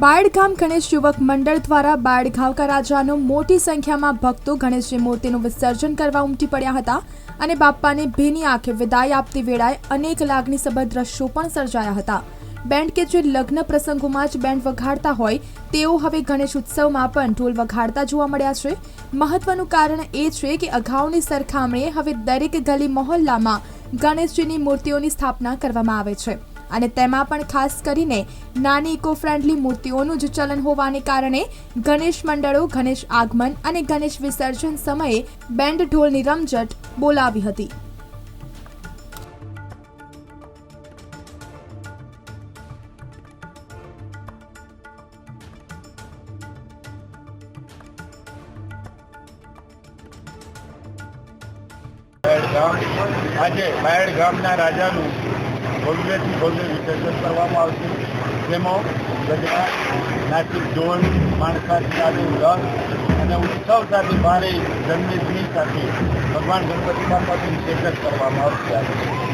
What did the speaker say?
બાળગામ ગણેશ યુવક મંડળ દ્વારા બાળઘાવકા રાજાનો મોટી સંખ્યામાં ભક્તો ગણેશજી મૂર્તિનું વિસર્જન કરવા ઉમટી પડ્યા હતા અને બાપ્પાને ભીની આંખે વિદાય આપતી વેળાએ અનેક લાગણીસભર દ્રશ્યો પણ સર્જાયા હતા. બેન્ડ કે જે લગ્ન પ્રસંગોમાં જ બેન્ડ વગાડતા હોય તેઓ હવે ગણેશ ઉત્સવમાં પણ ઢોલ વગાડતા જોવા મળ્યા છે. મહત્વનું કારણ એ છે કે અગાઉની સરખામણીએ હવે દરેક ગલી મહોલ્લામાં ગણેશજીની મૂર્તિઓની સ્થાપના કરવામાં આવે છે. અને તેમાં પણ ખાસ કરીને નાની ઇકો ફ્રેન્ડલી મૂર્તિઓનું જ ચલન હોવાને કારણે ગણેશ મંડળો, ગણેશ આગમન અને ગણેશ વિસર્જન સમયે બેન્ડ ઢોલની રમઝટ બોલાવી હતી. આજે બાયડ ગામના રાજાનું ભવ્યથી ભવ્ય વિસર્જન કરવામાં આવશે. જેમાં ગજરા નાસિક ઢોલ માણસા ચાલુ રસ અને ઉત્સવ સાથે ભારે જન્મેદની સાથે ભગવાન ગણપતિ બાપાનું વિસર્જન કરવામાં આવશે.